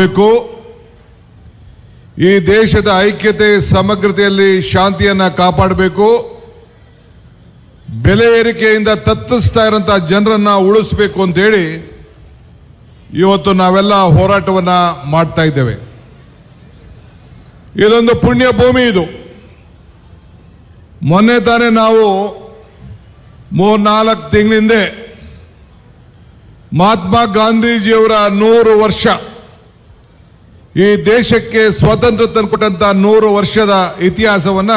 ಬೇಕು ಈ ದೇಶದ ಐಕ್ಯತೆ, ಸಮಗ್ರತೆಯಲ್ಲಿ ಶಾಂತಿಯನ್ನ ಕಾಪಾಡಬೇಕು. ಬೆಲೆ ಏರಿಕೆಯಿಂದ ತತ್ತಿಸ್ತಾ ಇರೋಂಥ ಜನರನ್ನ ಉಳಿಸ್ಬೇಕು ಅಂತೇಳಿ ಇವತ್ತು ನಾವೆಲ್ಲ ಹೋರಾಟವನ್ನ ಮಾಡ್ತಾ ಇದ್ದೇವೆ. ಇದೊಂದು ಪುಣ್ಯ ಭೂಮಿ ಇದು. ಮೊನ್ನೆ ತಾನೇ ನಾವು ಮೂರ್ನಾಲ್ಕು ತಿಂಗಳಿಂದೆ ಮಹಾತ್ಮ ಗಾಂಧೀಜಿಯವರ ನೂರು ವರ್ಷ ಈ ದೇಶಕ್ಕೆ ಸ್ವಾತಂತ್ರ್ಯ ತಂದುಕೊಟ್ಟಂತ ನೂರು ವರ್ಷದ ಇತಿಹಾಸವನ್ನ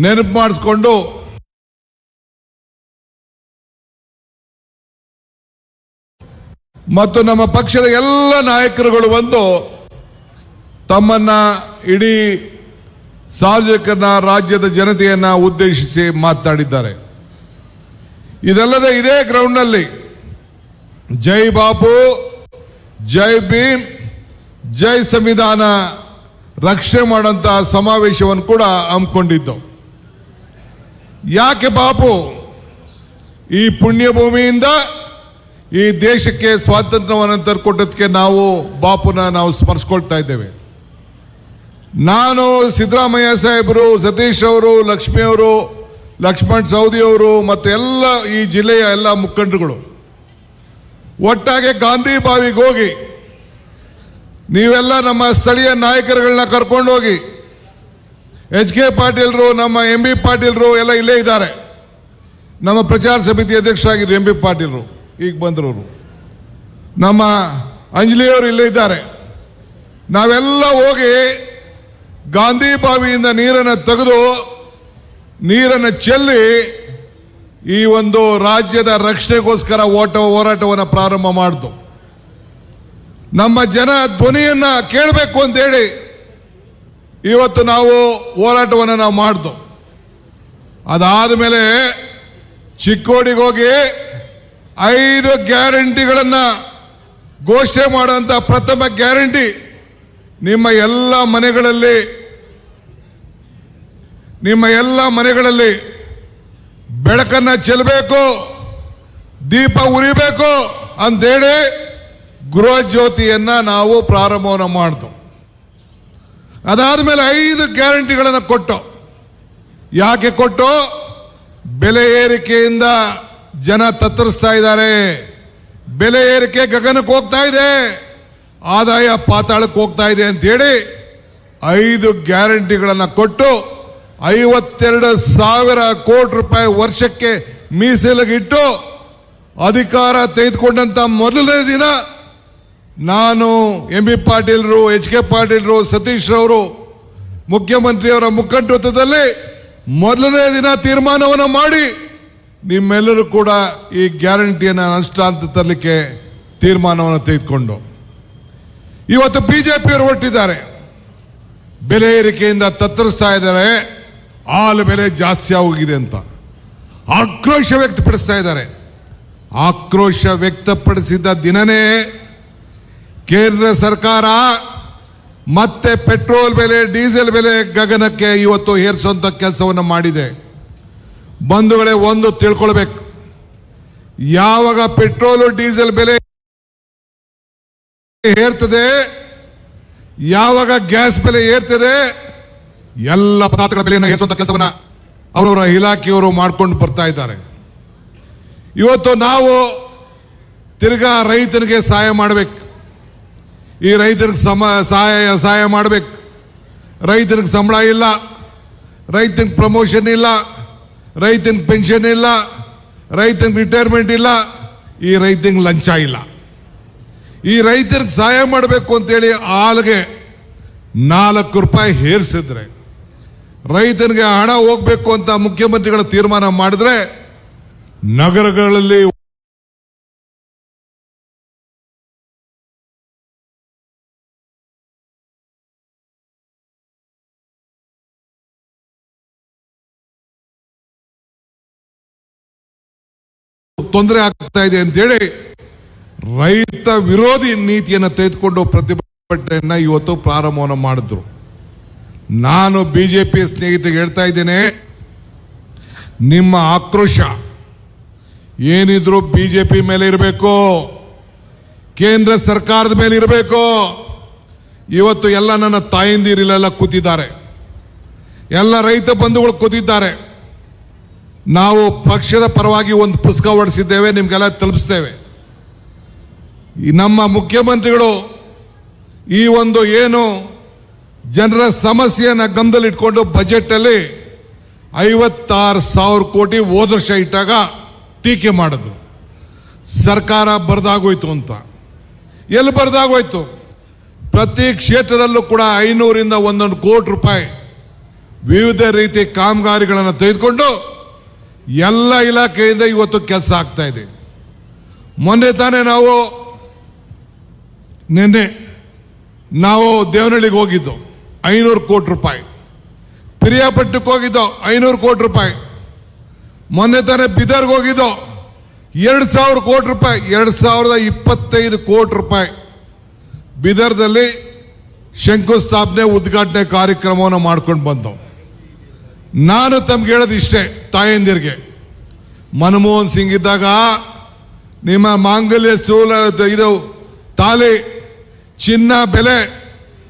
ನೆನಪು ಮಾಡಿಸ್ಕೊಂಡು ಮತ್ತು ನಮ್ಮ ಪಕ್ಷದ ಎಲ್ಲ ನಾಯಕರುಗಳು ಬಂದು ತಮ್ಮನ್ನ ಇಡೀ ಸಾರ್ವಜನಿಕರನ್ನ ರಾಜ್ಯದ ಜನತೆಯನ್ನ ಉದ್ದೇಶಿಸಿ ಮಾತನಾಡಿದ್ದಾರೆ. ಇದಲ್ಲದೆ ಇದೇ ಗ್ರೌಂಡ್ನಲ್ಲಿ ಜೈ ಬಾಪು, ಜೈ ಭೀಮ್, ಜೈ ಸಂವಿಧಾನ ರಕ್ಷಣೆ ಮಾಡುವಂತಹ ಸಮಾವೇಶವನ್ನು ಕೂಡ ಹಮ್ಮಿಕೊಂಡಿದ್ದು. ಯಾಕೆ ಬಾಪು? ಈ ಪುಣ್ಯಭೂಮಿಯಿಂದ ಈ ದೇಶಕ್ಕೆ ಸ್ವಾತಂತ್ರ್ಯವನ್ನು ತರ್ಕೊಟ್ಟದಕ್ಕೆ ನಾವು ಬಾಪುನ ನಾವು ಸ್ಮರಿಸ್ಕೊಳ್ತಾ ಇದ್ದೇವೆ. ನಾನು ಸಿದ್ದರಾಮಯ್ಯ ಸಾಹೇಬರು, ಸತೀಶ್ ಅವರು, ಲಕ್ಷ್ಮಿ ಅವರು, ಲಕ್ಷ್ಮಣ್ ಸೌದಿ ಅವರು ಮತ್ತು ಎಲ್ಲ ಈ ಜಿಲ್ಲೆಯ ಎಲ್ಲ ಮುಖಂಡರುಗಳು. ಒಟ್ಟಾಗಿ ಗಾಂಧಿ ಬಾವಿಗೆ ಹೋಗಿ, ನೀವೆಲ್ಲ ನಮ್ಮ ಸ್ಥಳೀಯ ನಾಯಕರುಗಳನ್ನ ಕರ್ಕೊಂಡು ಹೋಗಿ, ಎಚ್ ಕೆ ಪಾಟೀಲ್ರು, ನಮ್ಮ ಎಂ ಬಿ ಪಾಟೀಲ್ರು ಎಲ್ಲ ಇಲ್ಲೇ ಇದ್ದಾರೆ. ನಮ್ಮ ಪ್ರಚಾರ ಸಮಿತಿ ಅಧ್ಯಕ್ಷರಾಗಿದ್ರು ಎಂ ಬಿ ಪಾಟೀಲ್ರು, ಈಗ ಬಂದ್ರವರು ನಮ್ಮ ಅಂಜಲಿಯವರು ಇಲ್ಲೇ ಇದ್ದಾರೆ. ನಾವೆಲ್ಲ ಹೋಗಿ ಗಾಂಧಿ ಬಾವಿಯಿಂದ ನೀರನ್ನು ತೆಗೆದು ನೀರನ್ನು ಚೆಲ್ಲಿ ಈ ಒಂದು ರಾಜ್ಯದ ರಕ್ಷಣೆಗೋಸ್ಕರ ಓಟ ಹೋರಾಟವನ್ನು ಪ್ರಾರಂಭ ಮಾಡಿತು. ನಮ್ಮ ಜನ ಧ್ವನಿಯನ್ನ ಕೇಳಬೇಕು ಅಂತೇಳಿ ಇವತ್ತು ನಾವು ಹೋರಾಟವನ್ನು ನಾವು ಮಾಡಿದ್ವು ಅದಾದ ಮೇಲೆ ಚಿಕ್ಕೋಡಿಗೆ ಹೋಗಿ ಐದು ಗ್ಯಾರಂಟಿಗಳನ್ನ ಘೋಷಣೆ ಮಾಡುವಂತ ಪ್ರಥಮ ಗ್ಯಾರಂಟಿ ನಿಮ್ಮ ಎಲ್ಲ ಮನೆಗಳಲ್ಲಿ ನಿಮ್ಮ ಎಲ್ಲ ಮನೆಗಳಲ್ಲಿ ಬೆಳಕನ್ನ ಚೆಲ್ಲಬೇಕು, ದೀಪ ಉರಿಬೇಕು ಅಂತೇಳಿ ಗೃಹ ಜ್ಯೋತಿಯನ್ನ ನಾವು ಪ್ರಾರಂಭವನ್ನು ಮಾಡ್ತು ಅದಾದ್ಮೇಲೆ ಐದು ಗ್ಯಾರಂಟಿಗಳನ್ನು ಕೊಟ್ಟು, ಯಾಕೆ ಕೊಟ್ಟು? ಬೆಲೆ ಏರಿಕೆಯಿಂದ ಜನ ತತ್ತರಿಸ್ತಾ ಇದ್ದಾರೆ. ಬೆಲೆ ಏರಿಕೆ ಗಗನಕ್ಕೆ ಹೋಗ್ತಾ ಇದೆ. ಆದಾಯ ಪಾತಾಳಕ್ಕೆ ಹೋಗ್ತಾ ಇದೆ ಅಂತೇಳಿ ಐದು ಗ್ಯಾರಂಟಿಗಳನ್ನು ಕೊಟ್ಟು ಐವತ್ತೆರಡು ಸಾವಿರ ಕೋಟಿ ರೂಪಾಯಿ ವರ್ಷಕ್ಕೆ ಮೀಸಲಿಗಿಟ್ಟು ಅಧಿಕಾರ ತೆಗೆದುಕೊಂಡಂತ ಮೊದಲನೇ ದಿನ ನಾನು ಎಂ ಬಿ ಪಾಟೀಲ್ರು, ಎಚ್ ಕೆ ಪಾಟೀಲ್ರು, ಸತೀಶ್ ರವರು, ಮುಖ್ಯಮಂತ್ರಿಯವರ ಮುಖಂಡತ್ವದಲ್ಲಿ ಮೊದಲನೇ ದಿನ ತೀರ್ಮಾನವನ್ನು ಮಾಡಿ ನಿಮ್ಮೆಲ್ಲರೂ ಕೂಡ ಈ ಗ್ಯಾರಂಟಿಯನ್ನು ಅನುಷ್ಠಾನ ತರಲಿಕ್ಕೆ ತೀರ್ಮಾನವನ್ನು ತೆಗೆದುಕೊಂಡು. ಇವತ್ತು ಬಿಜೆಪಿಯವರು ಹೊರಟಿದ್ದಾರೆ. ಬೆಲೆ ಏರಿಕೆಯಿಂದ ತತ್ತರಿಸ್ತಾ ಇದ್ದಾರೆ. ಹಾಲು ಬೆಲೆ ಜಾಸ್ತಿ ಆಗೋಗಿದೆ ಅಂತ. ಆಕ್ರೋಶ ವ್ಯಕ್ತಪಡಿಸ್ತಾ ಇದ್ದಾರೆ. ಆಕ್ರೋಶ ವ್ಯಕ್ತಪಡಿಸಿದ ದಿನನೇ ಕೇಂದ್ರ ಸರ್ಕಾರ ಮತ್ತೆ ಪೆಟ್ರೋಲ್ ಬೆಲೆ, ಡೀಸೆಲ್ ಬೆಲೆ ಗಗನಕ್ಕೆ ಇವತ್ತು ಏರಿಸುವಂತ ಕೆಲಸವನ್ನು ಮಾಡಿದೆ. ಬಂಧುಗಳೇ, ಒಂದು ತಿಳ್ಕೊಳ್ಬೇಕು. ಯಾವಾಗ ಪೆಟ್ರೋಲು, ಡೀಸೆಲ್ ಬೆಲೆ ಏರ್ತದೆ, ಯಾವಾಗ ಗ್ಯಾಸ್ ಬೆಲೆ ಏರ್ತದೆ ಎಲ್ಲ ಪದಾರ್ಥಗಳ ಬೆಲೆಯನ್ನು ಹೆಚ್ಚುವಂತ ಕೆಲಸವನ್ನ ಅವರವರ ಇಲಾಖೆಯವರು ಮಾಡ್ಕೊಂಡು ಬರ್ತಾ ಇದ್ದಾರೆ. ಇವತ್ತು ನಾವು ತಿರ್ಗಾ ರೈತನಿಗೆ ಸಹಾಯ ಮಾಡಬೇಕು. ಈ ರೈತರಿಗೆ ಸಮ, ಸಹಾಯ ಸಹಾಯ ಮಾಡಬೇಕು. ರೈತನಿಗೆ ಸಂಬಳ ಇಲ್ಲ. ರೈತನಿಗೆ ಪ್ರಮೋಷನ್ ಇಲ್ಲ. ರೈತನಿಗೆ ಪೆನ್ಷನ್ ಇಲ್ಲ. ರೈತನಿಗೆ ರಿಟೈರ್ಮೆಂಟ್ ಇಲ್ಲ. ಈ ರೈತನಿಗೆ ಲಂಚ ಇಲ್ಲ. ಈ ರೈತರಿಗೆ ಸಹಾಯ ಮಾಡಬೇಕು ಅಂತೇಳಿ ಆಲ್ಗೆ ನಾಲ್ಕು ರೂಪಾಯಿ ಹೇರಿಸಿದ್ರೆ ರೈತನಿಗೆ ಹಣ ಹೋಗ್ಬೇಕು ಅಂತ ಮುಖ್ಯಮಂತ್ರಿಗಳ ತೀರ್ಮಾನ ಮಾಡಿದ್ರೆ ನಗರಗಳಲ್ಲಿ ತೊಂದರೆ ಆಗ್ತಾ ಇದೆ ಅಂತೇಳಿ ರೈತ ವಿರೋಧಿ ನೀತಿಯನ್ನು ತೆಗೆದುಕೊಂಡು ಪ್ರತಿಭಟನೆಯನ್ನ ಇವತ್ತು ಪ್ರಾರಂಭವನ್ನು ಮಾಡಿದ್ರು. ನಾನು ಬಿಜೆಪಿ ಸ್ನೇಹಿತರಿಗೆ ಹೇಳ್ತಾ ಇದ್ದೇನೆ, ನಿಮ್ಮ ಆಕ್ರೋಶ ಏನಿದ್ರು ಬಿಜೆಪಿ ಮೇಲೆ ಇರಬೇಕು, ಕೇಂದ್ರ ಸರ್ಕಾರದ ಮೇಲೆ ಇರಬೇಕು. ಇವತ್ತು ಎಲ್ಲ ನನ್ನ ತಾಯಂದಿರಿಲೆಲ್ಲ ಕೂತಿದ್ದಾರೆ. ಎಲ್ಲ ರೈತ ಬಂಧುಗಳು ಕೂತಿದ್ದಾರೆ. ನಾವು ಪಕ್ಷದ ಪರವಾಗಿ ಒಂದು ಪುಸ್ತಕ ಹೊಡಿಸಿದ್ದೇವೆ ನಿಮ್ಗೆಲ್ಲ ತಲುಪಿಸ್ತೇವೆ. ನಮ್ಮ ಮುಖ್ಯಮಂತ್ರಿಗಳು ಈ ಒಂದು ಏನು ಜನರ ಸಮಸ್ಯೆಯನ್ನು ಗಮನದಲ್ಲಿಟ್ಕೊಂಡು ಬಜೆಟ್ ಅಲ್ಲಿ ಐವತ್ತಾರು ಸಾವಿರ ಕೋಟಿ ಹೋದ ವರ್ಷ ಇಟ್ಟಾಗ ಟೀಕೆ ಮಾಡಿದ್ರು. ಸರ್ಕಾರ ಬರ್ದಾಗೋಯ್ತು ಅಂತ. ಎಲ್ಲಿ ಬರ್ದಾಗೋಯ್ತು? ಪ್ರತಿ ಕ್ಷೇತ್ರದಲ್ಲೂ ಕೂಡ ಐನೂರಿಂದ ಒಂದೊಂದು ಕೋಟಿ ರೂಪಾಯಿ ವಿವಿಧ ರೀತಿ ಕಾಮಗಾರಿಗಳನ್ನು ತೆಗೆದುಕೊಂಡು ಎಲ್ಲ ಇಲಾಖೆಯಿಂದ ಇವತ್ತು ಕೆಲಸ ಆಗ್ತಾ ಇದೆ. ಮೊನ್ನೆ ತಾನೇ ನಾವು ನಿನ್ನೆ, ನಾವು ದೇವನಹಳ್ಳಿಗೆ ಹೋಗಿದ್ದು. ಐನೂರು ಕೋಟಿ ರೂಪಾಯಿ. ಪಿರಿಯಾಪಟ್ಟಕ್ಕೆ ಹೋಗಿದ್ದೋ ಐನೂರು ಕೋಟಿ ರೂಪಾಯಿ. ಮೊನ್ನೆ ತಾನೇ ಬಿದರ್ಗೆ ಹೋಗಿದ್ದೋ ಎರಡು ಸಾವಿರ ಕೋಟಿ ರೂಪಾಯಿ, ಎರಡು ಸಾವಿರದ ಇಪ್ಪತ್ತೈದು ಕೋಟಿ ರೂಪಾಯಿ. ಬಿದರ್ದಲ್ಲಿ ಶಂಕುಸ್ಥಾಪನೆ, ಉದ್ಘಾಟನೆ ಕಾರ್ಯಕ್ರಮವನ್ನು ಮಾಡ್ಕೊಂಡು ಬಂದವು ನಾನು ತಮ್ಗೆ ಹೇಳೋದು ಇಷ್ಟೇ, ತಾಯಂದಿರಿಗೆ. ಮನಮೋಹನ್ ಸಿಂಗ್ ಇದ್ದಾಗ ನಿಮ್ಮ ಮಾಂಗಲ್ಯ ಸೂಲ ಇದು, ತಾಲಿ, ಚಿನ್ನ ಬೆಲೆ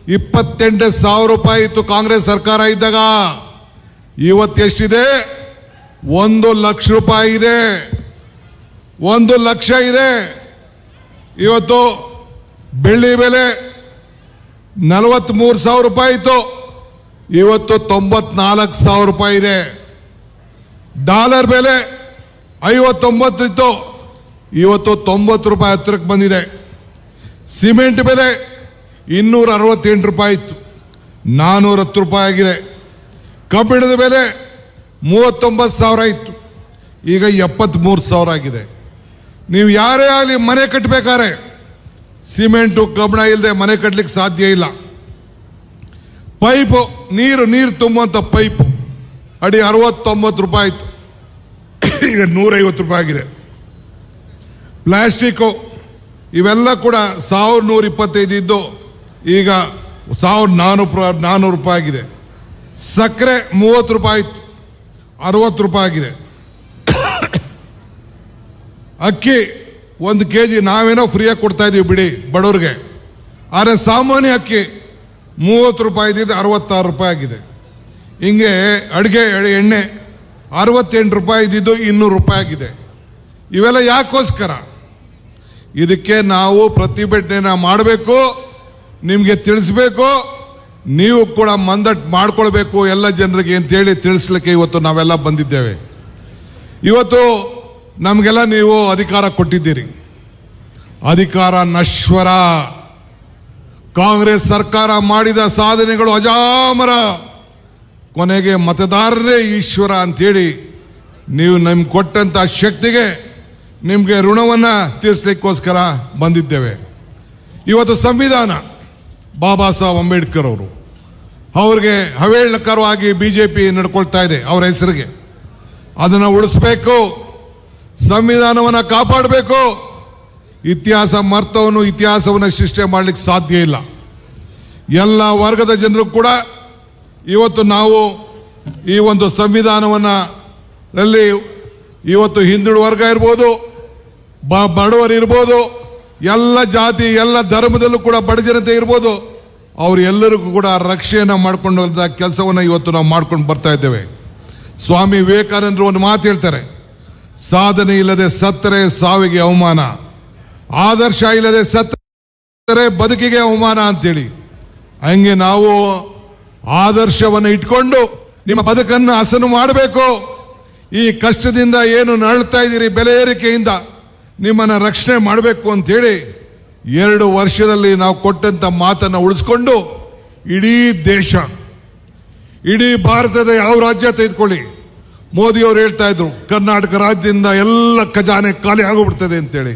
ಇಪ್ಪತ್ತೆಂಟು ಸಾವಿರ ರೂಪಾಯಿ ಇತ್ತು ಕಾಂಗ್ರೆಸ್ ಸರ್ಕಾರ ಇದ್ದಾಗ. ಇವತ್ತು ಎಷ್ಟಿದೆ? ಒಂದು ಲಕ್ಷ ರೂಪಾಯಿ ಇದೆ. ಒಂದು ಲಕ್ಷ ಇದೆ. ಇವತ್ತು ಬೆಳ್ಳಿ ಬೆಲೆ ನಲವತ್ತ್ಮೂರು ಸಾವಿರ ರೂಪಾಯಿ ಇತ್ತು. ಇವತ್ತು ತೊಂಬತ್ನಾಲ್ಕು ಸಾವಿರ ರೂಪಾಯಿ ಇದೆ. ಡಾಲರ್ ಬೆಲೆ ಐವತ್ತೊಂಬತ್ತು ಇತ್ತು. ಇವತ್ತು ತೊಂಬತ್ತು ರೂಪಾಯಿ ಹತ್ತಿರಕ್ಕೆ ಬಂದಿದೆ. ಸಿಮೆಂಟ್ ಬೆಲೆ ಇನ್ನೂರ ಅರವತ್ತೆಂಟು ರೂಪಾಯಿ ಇತ್ತು. ನಾನ್ನೂರ ಹತ್ತು ರೂಪಾಯಿ ಆಗಿದೆ. ಕಬ್ಬಿಣದ ಬೆಲೆ ಮೂವತ್ತೊಂಬತ್ತು ಸಾವಿರ ಇತ್ತು. ಈಗ ಎಪ್ಪತ್ತ್ಮೂರು ಸಾವಿರ ಆಗಿದೆ. ನೀವು ಯಾರೇ ಆಗಲಿ ಮನೆ ಕಟ್ಟಬೇಕಾರೆ ಸಿಮೆಂಟು, ಕಬ್ಬಣ ಇಲ್ಲದೆ ಮನೆ ಕಟ್ಟಲಿಕ್ಕೆ ಸಾಧ್ಯ ಇಲ್ಲ. ಪೈಪು, ನೀರು ನೀರು ತುಂಬುವಂಥ ಪೈಪು. ಅಡಿ ಅರವತ್ತೊಂಬತ್ತು ರೂಪಾಯಿ ಇತ್ತು ಈಗ ನೂರೈವತ್ತು ರೂಪಾಯಿ ಆಗಿದೆ. ಪ್ಲಾಸ್ಟಿಕ್ಕು ಇವೆಲ್ಲ ಕೂಡ ಸಾವಿರದ ನೂರ ಇಪ್ಪತ್ತೈದು ಇದ್ದು ಈಗ ಸಾವಿರದ ನಾನ್ನೂರು ನಾನ್ನೂರು ರೂಪಾಯಿ ಆಗಿದೆ. ಸಕ್ಕರೆ ಮೂವತ್ತು ರೂಪಾಯಿ ಇತ್ತು ಅರವತ್ತು ರೂಪಾಯಿ ಆಗಿದೆ. ಅಕ್ಕಿ ಒಂದು ಕೆ ಜಿ ನಾವೇನೋ ಫ್ರೀಯಾಗಿ ಕೊಡ್ತಾ ಇದೀವಿ ಬಿಡಿ ಬಡವ್ರಿಗೆ. ಆದರೆ ಸಾಮಾನ್ಯ ಅಕ್ಕಿ ಮೂವತ್ತು ರೂಪಾಯಿ ಇದ್ದಿದ್ದು ಅರವತ್ತಾರು ರೂಪಾಯಿ ಆಗಿದೆ. ಹಿಂಗೆ ಅಡುಗೆ ಎಣ್ಣೆ ಅರವತ್ತೆಂಟು ರೂಪಾಯಿ ಇದ್ದಿದ್ದು ಇನ್ನೂರು ರೂಪಾಯಿ ಆಗಿದೆ. ಇವೆಲ್ಲ ಯಾಕೋಸ್ಕರ? ಇದಕ್ಕೆ ನಾವು ಪ್ರತಿಭಟನೆನ ಮಾಡಬೇಕು. ನಿಮಗೆ ತಿಳಿಸ್ಬೇಕು, ನೀವು ಕೂಡ ಮಂದಟ್ ಮಾಡ್ಕೊಳ್ಬೇಕು ಎಲ್ಲ ಜನರಿಗೆ ಅಂತೇಳಿ ತಿಳಿಸ್ಲಿಕ್ಕೆ ಇವತ್ತು ನಾವೆಲ್ಲ ಬಂದಿದ್ದೇವೆ. ಇವತ್ತು ನಮಗೆಲ್ಲ ನೀವು ಅಧಿಕಾರ ಕೊಟ್ಟಿದ್ದೀರಿ. ಅಧಿಕಾರ ನಶ್ವರ. ಕಾಂಗ್ರೆಸ್ ಸರ್ಕಾರ ಮಾಡಿದ ಸಾಧನೆಗಳು ಅಜಾಮರ. ಕೊನೆಗೆ ಮತದಾರರೇ ಈಶ್ವರ ಅಂಥೇಳಿ ನೀವು ನಮ್ಗೆ ಕೊಟ್ಟಂಥ ಶಕ್ತಿಗೆ ನಿಮಗೆ ಋಣವನ್ನು ತೀರಿಸಲಿಕ್ಕೋಸ್ಕರ ಬಂದಿದ್ದೇವೆ. ಇವತ್ತು ಸಂವಿಧಾನ. ಬಾಬಾ ಸಾಹೇಬ್ ಅಂಬೇಡ್ಕರ್ ಅವರು. ಅವ್ರಿಗೆ ಹವೇಳಕರವಾಗಿ ಪಿ ನಡ್ಕೊಳ್ತಾ ಇದೆ ಅವರ ಹೆಸರಿಗೆ. ಅದನ್ನು ಉಳಿಸ್ಬೇಕು, ಸಂವಿಧಾನವನ್ನು ಕಾಪಾಡಬೇಕು. ಇತಿಹಾಸ ಮರ್ತವನ್ನು ಇತಿಹಾಸವನ್ನು ಸೃಷ್ಟಿ ಮಾಡಲಿಕ್ಕೆ ಸಾಧ್ಯ ಇಲ್ಲ. ಎಲ್ಲ ವರ್ಗದ ಜನರು ಕೂಡ ಇವತ್ತು ನಾವು ಈ ಒಂದು ಸಂವಿಧಾನವನ್ನು ಇವತ್ತು ಹಿಂದುಳಿದ ವರ್ಗ ಇರ್ಬೋದು, ಬ- ಬಡವರು ಇರ್ಬೋದು ಎಲ್ಲ ಜಾತಿ, ಎಲ್ಲ ಧರ್ಮದಲ್ಲೂ ಕೂಡ ಬಡ ಜನತೆ ಇರ್ಬೋದು. ಅವರೆಲ್ಲರಿಗೂ ಕೂಡ ರಕ್ಷೆಯನ್ನು ಮಾಡಿಕೊಂಡು ಕೆಲಸವನ್ನು ಇವತ್ತು ನಾವು ಮಾಡ್ಕೊಂಡು ಬರ್ತಾ ಇದ್ದೇವೆ. ಸ್ವಾಮಿ ವಿವೇಕಾನಂದರು ಒಂದು ಮಾತು ಹೇಳ್ತಾರೆ. ಸಾಧನೆ ಇಲ್ಲದೆ ಸತ್ತರೆ ಸಾವಿಗೆ ಅವಮಾನ. ಆದರ್ಶ ಇಲ್ಲದೆ ಸತ್ತರೆ ಬದುಕಿಗೆ ಅವಮಾನ ಅಂತೇಳಿ. ಹಂಗೆ ನಾವು ಆದರ್ಶವನ್ನು ಇಟ್ಕೊಂಡು ನಿಮ್ಮ ಬದುಕನ್ನು ಹಸನು ಮಾಡಬೇಕು. ಈ ಕಷ್ಟದಿಂದ ಏನು ನರಳ್ತಾ ಇದ್ದೀರಿ? ಬೆಲೆ ಏರಿಕೆಯಿಂದ. ನಿಮ್ಮನ್ನು ರಕ್ಷಣೆ ಮಾಡಬೇಕು ಅಂಥೇಳಿ ಎರಡು ವರ್ಷದಲ್ಲಿ ನಾವು ಕೊಟ್ಟಂಥ ಮಾತನ್ನು ಉಳಿಸ್ಕೊಂಡು ಇಡೀ ದೇಶ, ಇಡೀ ಭಾರತದ ಯಾವ ರಾಜ್ಯ ತೆಗೆದುಕೊಳ್ಳಿ. ಮೋದಿಯವರು ಹೇಳ್ತಾ ಇದ್ರು, ಕರ್ನಾಟಕ ರಾಜ್ಯದಿಂದ ಎಲ್ಲ ಖಜಾನೆ ಖಾಲಿ ಆಗೋಗ್ಬಿಡ್ತದೆ ಅಂತೇಳಿ.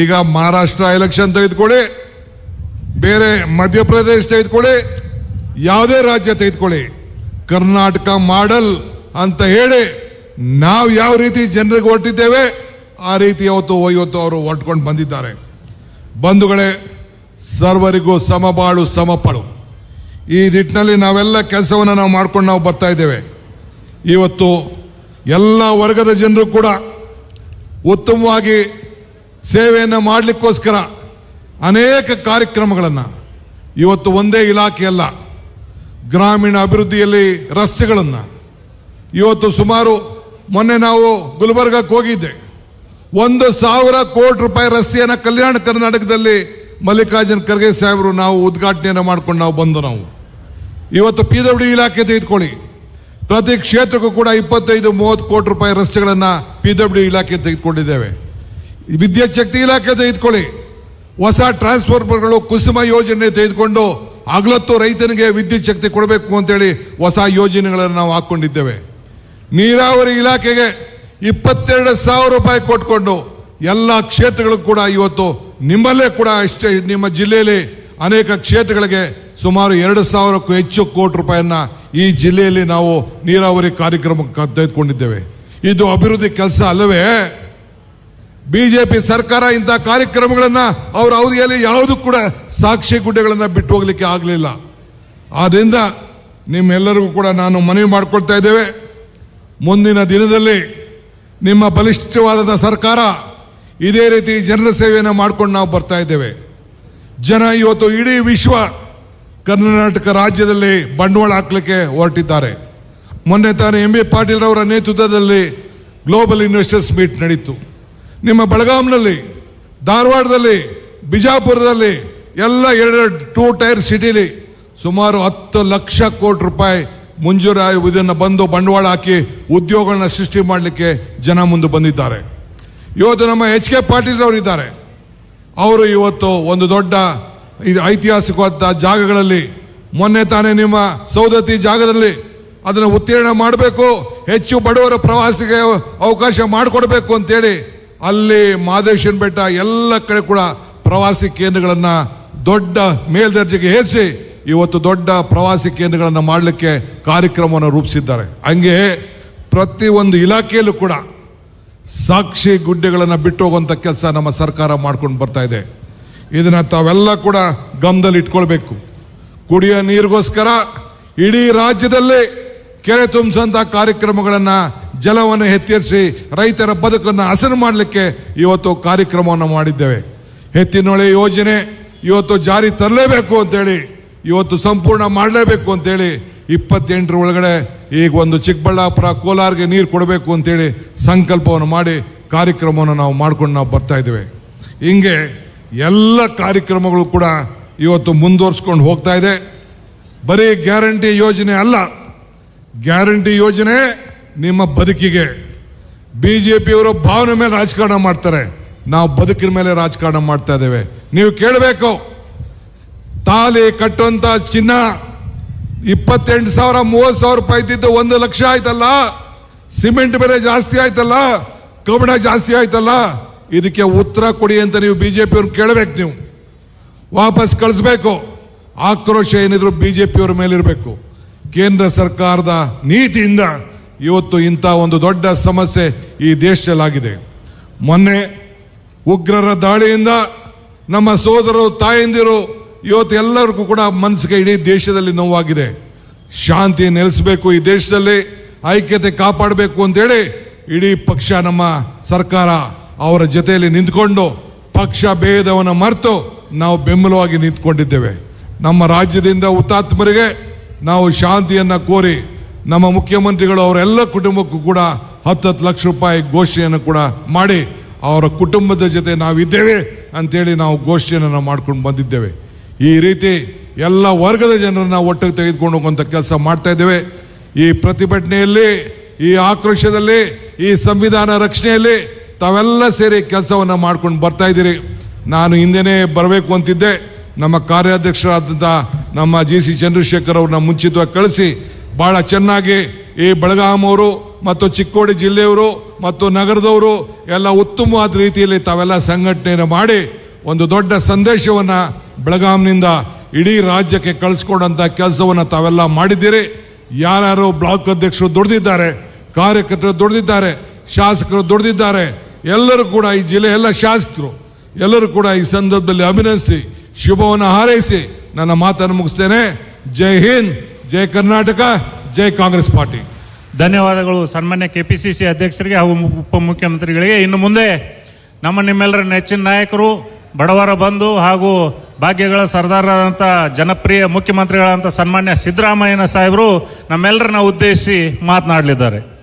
ಈಗ ಮಹಾರಾಷ್ಟ್ರ ಎಲೆಕ್ಷನ್ ತೆಗೆದುಕೊಳ್ಳಿ, ಬೇರೆ ಮಧ್ಯಪ್ರದೇಶ ತೆಗೆದುಕೊಳ್ಳಿ, ಯಾವುದೇ ರಾಜ್ಯ ತೆಗೆದುಕೊಳ್ಳಿ. ಕರ್ನಾಟಕ ಮಾಡಲ್ ಅಂತ ಹೇಳಿ ನಾವು ಯಾವ ರೀತಿ ಜನರಿಗೆ ಹೊರಟಿದ್ದೇವೆ ಆ ರೀತಿ ಅವತ್ತು ಇವತ್ತು ಅವರು ಹೊಟ್ಕೊಂಡು ಬಂದಿದ್ದಾರೆ. ಬಂಧುಗಳೇ, ಸರ್ವರಿಗೂ ಸಮಬಾಳು, ಸಮಪಳು. ಈ ನಿಟ್ಟಿನಲ್ಲಿ ನಾವೆಲ್ಲ ಕೆಲಸವನ್ನು ನಾವು ಮಾಡ್ಕೊಂಡು ನಾವು ಬರ್ತಾ ಇದ್ದೇವೆ. ಇವತ್ತು ಎಲ್ಲ ವರ್ಗದ ಜನರು ಕೂಡ ಉತ್ತಮವಾಗಿ ಸೇವೆಯನ್ನು ಮಾಡಲಿಕ್ಕೋಸ್ಕರ ಅನೇಕ ಕಾರ್ಯಕ್ರಮಗಳನ್ನು ಇವತ್ತು ಒಂದೇ ಇಲಾಖೆಯಲ್ಲ, ಗ್ರಾಮೀಣ ಅಭಿವೃದ್ಧಿಯಲ್ಲಿ ರಸ್ತೆಗಳನ್ನು. ಇವತ್ತು ಸುಮಾರು ಮೊನ್ನೆ ನಾವು ಗುಲ್ಬರ್ಗಕ್ಕೆ ಹೋಗಿದ್ದೆ. ಒಂದು ಸಾವಿರ ಕೋಟಿ ರೂಪಾಯಿ ರಸ್ತೆಯನ್ನು ಕಲ್ಯಾಣ ಕರ್ನಾಟಕದಲ್ಲಿ ಮಲ್ಲಿಕಾರ್ಜುನ ಖರ್ಗೆ ಸಾಹೇಬರು ನಾವು ಉದ್ಘಾಟನೆಯನ್ನು ಮಾಡ್ಕೊಂಡು ನಾವು ಬಂದು ನಾವು. ಇವತ್ತು ಪಿ ಡಬ್ಲ್ಯೂ ಇಲಾಖೆ ತೆಗೆದುಕೊಳ್ಳಿ. ಪ್ರತಿ ಕ್ಷೇತ್ರಕ್ಕೂ ಕೂಡ ಇಪ್ಪತ್ತೈದು, ಮೂವತ್ತು ಕೋಟಿ ರೂಪಾಯಿ ರಸ್ತೆಗಳನ್ನು ಪಿ ಡಬ್ಲ್ಯೂ ಇಲಾಖೆ ತೆಗೆದುಕೊಂಡಿದ್ದೇವೆ. ವಿದ್ಯುತ್ ಶಕ್ತಿ ಇಲಾಖೆ ತೆಗೆದುಕೊಳ್ಳಿ. ಹೊಸ ಟ್ರಾನ್ಸ್ಫಾರ್ಮರ್ಗಳು ಕುಸುಮ ಯೋಜನೆ ತೆಗೆದುಕೊಂಡು ಹಗಲತ್ತು ರೈತನಿಗೆ ವಿದ್ಯುತ್ ಶಕ್ತಿ ಕೊಡಬೇಕು ಅಂತೇಳಿ ಹೊಸ ಯೋಜನೆಗಳನ್ನು ನಾವು ಹಾಕೊಂಡಿದ್ದೇವೆ. ನೀರಾವರಿ ಇಲಾಖೆಗೆ ಇಪ್ಪತ್ತೆರಡು ಸಾವಿರ ರೂಪಾಯಿ ಕೊಟ್ಕೊಂಡು ಎಲ್ಲ ಕ್ಷೇತ್ರಗಳು ಕೂಡ ಇವತ್ತು ನಿಮ್ಮಲ್ಲೇ ಕೂಡ ಅಷ್ಟೇ ನಿಮ್ಮ ಜಿಲ್ಲೆಯಲ್ಲಿ ಅನೇಕ ಕ್ಷೇತ್ರಗಳಿಗೆ ಸುಮಾರು ಎರಡು ಸಾವಿರಕ್ಕೂ ಹೆಚ್ಚು ಕೋಟಿ ರೂಪಾಯಿಯನ್ನ ಈ ಜಿಲ್ಲೆಯಲ್ಲಿ ನಾವು ನೀರಾವರಿ ಕಾರ್ಯಕ್ರಮಕ್ಕೆ ತೆಗೆದುಕೊಂಡಿದ್ದೇವೆ. ಇದು ಅಭಿವೃದ್ಧಿ ಕೆಲಸ ಅಲ್ಲವೇ? ಬಿಜೆಪಿ ಸರ್ಕಾರ ಇಂಥ ಕಾರ್ಯಕ್ರಮಗಳನ್ನ ಅವರ ಅವಧಿಯಲ್ಲಿ ಯಾವುದು ಕೂಡ ಸಾಕ್ಷಿ ಗುಡ್ಡೆಗಳನ್ನ ಬಿಟ್ಟು ಹೋಗ್ಲಿಕ್ಕೆ ಆಗಲಿಲ್ಲ. ಆದ್ದರಿಂದ ನಿಮ್ಮೆಲ್ಲರಿಗೂ ಕೂಡ ನಾನು ಮನವಿ ಮಾಡಿಕೊಳ್ತಾ ಇದ್ದೇವೆ. ಮುಂದಿನ ದಿನದಲ್ಲಿ ನಿಮ್ಮ ಬಲಿಷ್ಠವಾದ ಸರ್ಕಾರ, ಇದೇ ರೀತಿ ಜನರ ಸೇವೆಯನ್ನು ಮಾಡ್ಕೊಂಡು ನಾವು ಬರ್ತಾ ಇದ್ದೇವೆ. ಜನ ಇವತ್ತು ಇಡೀ ವಿಶ್ವ ಕರ್ನಾಟಕ ರಾಜ್ಯದಲ್ಲಿ ಬಂಡವಾಳ ಹಾಕ್ಲಿಕ್ಕೆ ಹೊರಟಿದ್ದಾರೆ. ಮೊನ್ನೆ ತಾನೇ ಎಂ ಬಿ ಪಾಟೀಲ್ ಅವರ ನೇತೃತ್ವದಲ್ಲಿ ಗ್ಲೋಬಲ್ ಇನ್ವೆಸ್ಟರ್ಸ್ ಮೀಟ್ ನಡೀತು. ನಿಮ್ಮ ಬೆಳಗಾಂನಲ್ಲಿ, ಧಾರವಾಡದಲ್ಲಿ, ಬಿಜಾಪುರದಲ್ಲಿ ಎಲ್ಲ ಎರಡು ಟೂ ಟೈರ್ ಸಿಟಿಲಿ ಸುಮಾರು ಹತ್ತು ಲಕ್ಷ ಕೋಟಿ ರೂಪಾಯಿ ಮಂಜೂರಾಗಿ ಇದನ್ನು ಬಂದು ಬಂಡವಾಳ ಹಾಕಿ ಉದ್ಯೋಗಗಳನ್ನ ಸೃಷ್ಟಿ ಮಾಡಲಿಕ್ಕೆ ಜನ ಮುಂದೆ ಬಂದಿದ್ದಾರೆ. ಇವತ್ತು ನಮ್ಮ ಎಚ್ ಕೆ ಪಾಟೀಲ್ ಅವರು ಇದ್ದಾರೆ. ಅವರು ಇವತ್ತು ಒಂದು ದೊಡ್ಡ ಇದು ಐತಿಹಾಸಿಕವಾದ ಜಾಗಗಳಲ್ಲಿ, ಮೊನ್ನೆ ತಾನೇ ನಿಮ್ಮ ಸೌದತ್ತಿ ಜಾಗದಲ್ಲಿ ಅದನ್ನು ಉತ್ತೀರ್ಣ ಮಾಡಬೇಕು, ಹೆಚ್ಚು ಬಡವರ ಪ್ರವಾಸಿಗೆ ಅವಕಾಶ ಮಾಡಿಕೊಡ್ಬೇಕು ಅಂತೇಳಿ ಅಲ್ಲಿ ಮಾದೇಶನ್ ಬೆಟ್ಟ ಎಲ್ಲ ಕಡೆ ಕೂಡ ಪ್ರವಾಸಿ ಕೇಂದ್ರಗಳನ್ನು ದೊಡ್ಡ ಮೇಲ್ದರ್ಜೆಗೆ ಏರಿಸಿ ಇವತ್ತು ದೊಡ್ಡ ಪ್ರವಾಸಿ ಕೇಂದ್ರಗಳನ್ನು ಮಾಡಲಿಕ್ಕೆ ಕಾರ್ಯಕ್ರಮವನ್ನು ರೂಪಿಸಿದ್ದಾರೆ. ಹಂಗೆ ಪ್ರತಿಯೊಂದು ಇಲಾಖೆಯಲ್ಲೂ ಕೂಡ ಸಾಕ್ಷಿ ಗುಡ್ಡೆಗಳನ್ನು ಬಿಟ್ಟು ಹೋಗುವಂಥ ಕೆಲಸ ನಮ್ಮ ಸರ್ಕಾರ ಮಾಡ್ಕೊಂಡು ಬರ್ತಾ ಇದೆ. ಇದನ್ನು ತಾವೆಲ್ಲ ಕೂಡ ಗಮನದಲ್ಲಿ ಇಟ್ಕೊಳ್ಬೇಕು. ಕುಡಿಯೋ ನೀರಿಗೋಸ್ಕರ ಇಡೀ ರಾಜ್ಯದಲ್ಲಿ ಕೆರೆ ತುಂಬಿಸುವಂಥ ಕಾರ್ಯಕ್ರಮಗಳನ್ನು ಜಲವನ್ನು ಎತ್ತರಿಸಿ ರೈತರ ಬದುಕನ್ನು ಹಸನು ಮಾಡಲಿಕ್ಕೆ ಇವತ್ತು ಕಾರ್ಯಕ್ರಮವನ್ನು ಮಾಡಿದ್ದೇವೆ. ಎತ್ತಿನೊಳೆ ಯೋಜನೆ ಇವತ್ತು ಜಾರಿ ತರಲೇಬೇಕು ಅಂತೇಳಿ ಇವತ್ತು ಸಂಪೂರ್ಣ ಮಾಡಲೇಬೇಕು ಅಂತೇಳಿ ಇಪ್ಪತ್ತೆಂಟರ ಒಳಗಡೆ ಈಗ ಒಂದು ಚಿಕ್ಕಬಳ್ಳಾಪುರ ಕೋಲಾರ್ಗೆ ನೀರು ಕೊಡಬೇಕು ಅಂತೇಳಿ ಸಂಕಲ್ಪವನ್ನು ಮಾಡಿ ಕಾರ್ಯಕ್ರಮವನ್ನು ನಾವು ಮಾಡ್ಕೊಂಡು ನಾವು ಬರ್ತಾ ಇದ್ದೇವೆ. ಹಿಂಗೆ ಎಲ್ಲ ಕಾರ್ಯಕ್ರಮಗಳು ಕೂಡ ಇವತ್ತು ಮುಂದುವರ್ಸ್ಕೊಂಡು ಹೋಗ್ತಾ ಇದೆ. ಬರೀ ಗ್ಯಾರಂಟಿ ಯೋಜನೆ ಅಲ್ಲ, ಗ್ಯಾರಂಟಿ ಯೋಜನೆ ನಿಮ್ಮ ಬದುಕಿಗೆ. ಬಿ ಜೆ ಪಿಯವರು ಭಾವನೆ ಮೇಲೆ ರಾಜಕಾರಣ ಮಾಡ್ತಾರೆ, ನಾವು ಬದುಕಿನ ಮೇಲೆ ರಾಜಕಾರಣ ಮಾಡ್ತಾ ಇದ್ದೇವೆ. ನೀವು ಕೇಳಬೇಕು. ತಾಲಿ ಕಟ್ಟುವಂತ ಚಿನ್ನ ಇಪ್ಪತ್ತೆಂಟು ಸಾವಿರ, ಮೂವತ್ತು ಸಾವಿರ ರೂಪಾಯಿ ಇದ್ದಿದ್ದು ಒಂದು ಲಕ್ಷ ಆಯ್ತಲ್ಲ? ಸಿಮೆಂಟ್ ಬೆಲೆ ಜಾಸ್ತಿ ಆಯ್ತಲ್ಲ? ಕಬ್ಬಣ ಜಾಸ್ತಿ ಆಯ್ತಲ್ಲ? ಇದಕ್ಕೆ ಉತ್ತರ ಕೊಡಿ ಅಂತ ನೀವು ಬಿಜೆಪಿಯವ್ರು ಕೇಳಬೇಕು ನೀವು. ವಾಪಸ್ ಕಳಿಸ್ಬೇಕು. ಆಕ್ರೋಶ ಏನಿದ್ರು ಮೇಲೆ ಮೇಲಿರಬೇಕು. ಕೇಂದ್ರ ಸರ್ಕಾರದ ನೀತಿಯಿಂದ ಇವತ್ತು ಇಂಥ ಒಂದು ದೊಡ್ಡ ಸಮಸ್ಯೆ ಈ ದೇಶದಲ್ಲಾಗಿದೆ. ಮೊನ್ನೆ ಉಗ್ರರ ದಾಳಿಯಿಂದ ನಮ್ಮ ಸೋದರರು, ತಾಯಂದಿರು ಇವತ್ತು ಎಲ್ಲರಿಗೂ ಕೂಡ ಮನಸ್ಸಿಗೆ ಇಡೀ ದೇಶದಲ್ಲಿ ನೋವಾಗಿದೆ. ಶಾಂತಿ ನೆಲೆಸಬೇಕು ಈ ದೇಶದಲ್ಲಿ, ಐಕ್ಯತೆ ಕಾಪಾಡಬೇಕು ಅಂತೇಳಿ ಇಡೀ ಪಕ್ಷ ನಮ್ಮ ಸರ್ಕಾರ ಅವರ ಜೊತೆಯಲ್ಲಿ ನಿಂತ್ಕೊಂಡು ಪಕ್ಷ ಭೇದವನ್ನು ಮರೆತು ನಾವು ಬೆಂಬಲವಾಗಿ ನಿಂತ್ಕೊಂಡಿದ್ದೇವೆ. ನಮ್ಮ ರಾಜ್ಯದಿಂದ ಹುತಾತ್ಮರಿಗೆ ನಾವು ಶಾಂತಿಯನ್ನು ಕೋರಿ ನಮ್ಮ ಮುಖ್ಯಮಂತ್ರಿಗಳು ಅವರೆಲ್ಲ ಕುಟುಂಬಕ್ಕೂ ಕೂಡ ಹತ್ತು ಹತ್ತು ಲಕ್ಷ ರೂಪಾಯಿ ಘೋಷಣೆಯನ್ನು ಕೂಡ ಮಾಡಿ ಅವರ ಕುಟುಂಬದ ಜೊತೆ ನಾವಿದ್ದೇವೆ ಅಂತೇಳಿ ನಾವು ಘೋಷಣೆಯನ್ನು ಮಾಡ್ಕೊಂಡು ಬಂದಿದ್ದೇವೆ. ಈ ರೀತಿ ಎಲ್ಲ ವರ್ಗದ ಜನರನ್ನ ಒಟ್ಟಿಗೆ ತೆಗೆದುಕೊಂಡು ಹೋಗುವಂಥ ಕೆಲಸ ಮಾಡ್ತಾ ಇದ್ದೇವೆ. ಈ ಪ್ರತಿಭಟನೆಯಲ್ಲಿ, ಈ ಆಕ್ರೋಶದಲ್ಲಿ, ಈ ಸಂವಿಧಾನ ರಕ್ಷಣೆಯಲ್ಲಿ ತಾವೆಲ್ಲ ಸೇರಿ ಕೆಲಸವನ್ನ ಮಾಡ್ಕೊಂಡು ಬರ್ತಾ ಇದ್ದೀರಿ. ನಾನು ಹಿಂದೆನೇ ಬರಬೇಕು ಅಂತಿದ್ದೆ. ನಮ್ಮ ಕಾರ್ಯಾಧ್ಯಕ್ಷರಾದಂಥ ನಮ್ಮ ಜಿ ಸಿ ಚಂದ್ರಶೇಖರ್ ಅವ್ರನ್ನ ಮುಂಚಿತವಾಗಿ ಕಳಿಸಿ ಬಹಳ ಚೆನ್ನಾಗಿ ಈ ಬೆಳಗಾಂ ಅವರು ಮತ್ತು ಚಿಕ್ಕೋಡಿ ಜಿಲ್ಲೆಯವರು ಮತ್ತು ನಗರದವರು ಎಲ್ಲ ಉತ್ತಮವಾದ ರೀತಿಯಲ್ಲಿ ತಾವೆಲ್ಲ ಸಂಘಟನೆಯನ್ನು ಮಾಡಿ ಒಂದು ದೊಡ್ಡ ಸಂದೇಶವನ್ನು ಬೆಳಗಾಂನಿಂದ ಇಡೀ ರಾಜ್ಯಕ್ಕೆ ಕಳಿಸ್ಕೊಡೋಂಥ ಕೆಲಸವನ್ನು ತಾವೆಲ್ಲ ಮಾಡಿದ್ದೀರಿ. ಯಾರ್ಯಾರು ಬ್ಲಾಕ್ ಅಧ್ಯಕ್ಷರು ದುಡ್ದಿದ್ದಾರೆ, ಕಾರ್ಯಕರ್ತರು ದುಡ್ದಿದ್ದಾರೆ, ಶಾಸಕರು ದುಡ್ದಿದ್ದಾರೆ. ಎಲ್ಲರೂ ಕೂಡ ಈ ಜಿಲ್ಲೆ ಎಲ್ಲ ಶಾಸಕರು, ಎಲ್ಲರೂ ಕೂಡ ಈ ಸಂದರ್ಭದಲ್ಲಿ ಅಭಿನಂದಿಸಿ, ಶುಭವನ್ನು ಹಾರೈಸಿ. ನನ್ನ ಮಾತನ್ನು ಮುಗಿಸ್ತೇನೆ. ಜೈ ಹಿಂದ್, ಜೈ ಕರ್ನಾಟಕ, ಜೈ ಕಾಂಗ್ರೆಸ್ ಪಾರ್ಟಿ. ಧನ್ಯವಾದಗಳು ಸನ್ಮಾನ್ಯ ಕೆಪಿಸಿಸಿ ಅಧ್ಯಕ್ಷರಿಗೆ ಹಾಗೂ ಉಪಮುಖ್ಯಮಂತ್ರಿಗಳಿಗೆ ಇನ್ನು ಮುಂದೆ ನಮ್ಮ ನಿಮ್ಮೆಲ್ಲರ ನೆಚ್ಚಿನ ನಾಯಕರು ಬಡವರ ಬಂಧು ಹಾಗೂ ಭಾಗ್ಯಗಳ ಸರ್ದಾರರಾದಂಥ ಜನಪ್ರಿಯ ಮುಖ್ಯಮಂತ್ರಿಗಳಂತ ಸನ್ಮಾನ್ಯ ಸಿದ್ದರಾಮಯ್ಯನ ಸಾಹೇಬರು ನಮ್ಮೆಲ್ಲರನ್ನ ಉದ್ದೇಶಿಸಿ ಮಾತನಾಡಲಿದ್ದಾರೆ.